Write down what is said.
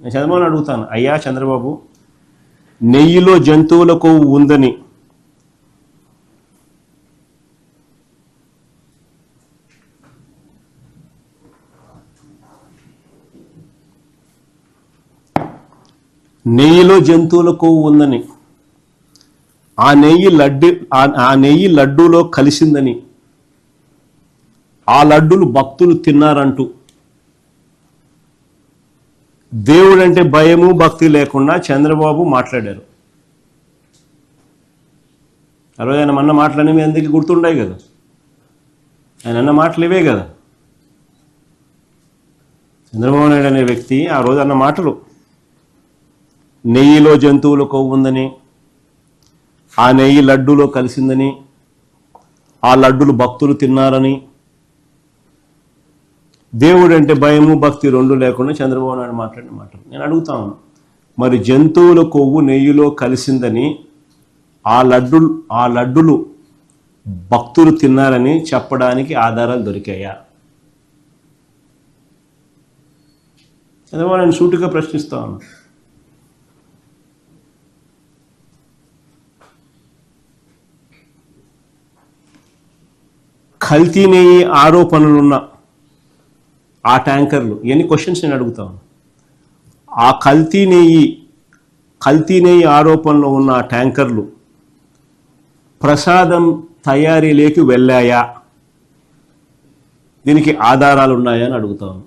నేను చంద్రబాబు అడుగుతాను అయ్యా చంద్రబాబు నెయ్యిలో జంతువుల కొవ్వు ఉందని నెయ్యిలో జంతువుల కొవ్వు ఉందని ఆ నెయ్యి లడ్డు ఆ- నెయ్యి లడ్డూలో కలిసిందని ఆ లడ్డులు భక్తులు తిన్నారంటూ దేవుడంటే భయము భక్తి లేకుండా చంద్రబాబు మాట్లాడారు. ఆ రోజు ఆయన అన్న మాటలన్నీ మీ అందరికీ గుర్తుండాయి కదా? ఆయన అన్న మాటలు ఇవే కదా? చంద్రబాబు నాయుడు అనే వ్యక్తి ఆ రోజు అన్న మాటలు. నెయ్యిలో జంతువుల కొవ్వు ఉందని ఆ నెయ్యి లడ్డూలో కలిసిందని ఆ లడ్డులు భక్తులు తిన్నారని దేవుడు అంటే భయము భక్తి రెండు లేకుండా చంద్రబాబు నాయుడు మాట్లాడిన మాటలు నేను అడుగుతాను మరి జంతువుల కొవ్వు నెయ్యిలో కలిసిందని ఆ లడ్డు ఆ లడ్డులు భక్తులు తిన్నారని చెప్పడానికి ఆధారాలు దొరికాయా? చంద్రబాబు నేను సూటిగా ప్రశ్నిస్తాను కల్తీ నెయ్యి ఆరోపణలున్న ఆ ట్యాంకర్లు? ఎన్ని క్వశ్చన్స్ నేను అడుగుతాను ఆ కల్తీ నెయ్యి కల్తీ నెయ్యి ఆరోపణలో ఉన్న ఆ ట్యాంకర్లు ప్రసాదం తయారీలోకి వెళ్ళాయా? దీనికి ఆధారాలు ఉన్నాయా అని అడుగుతాను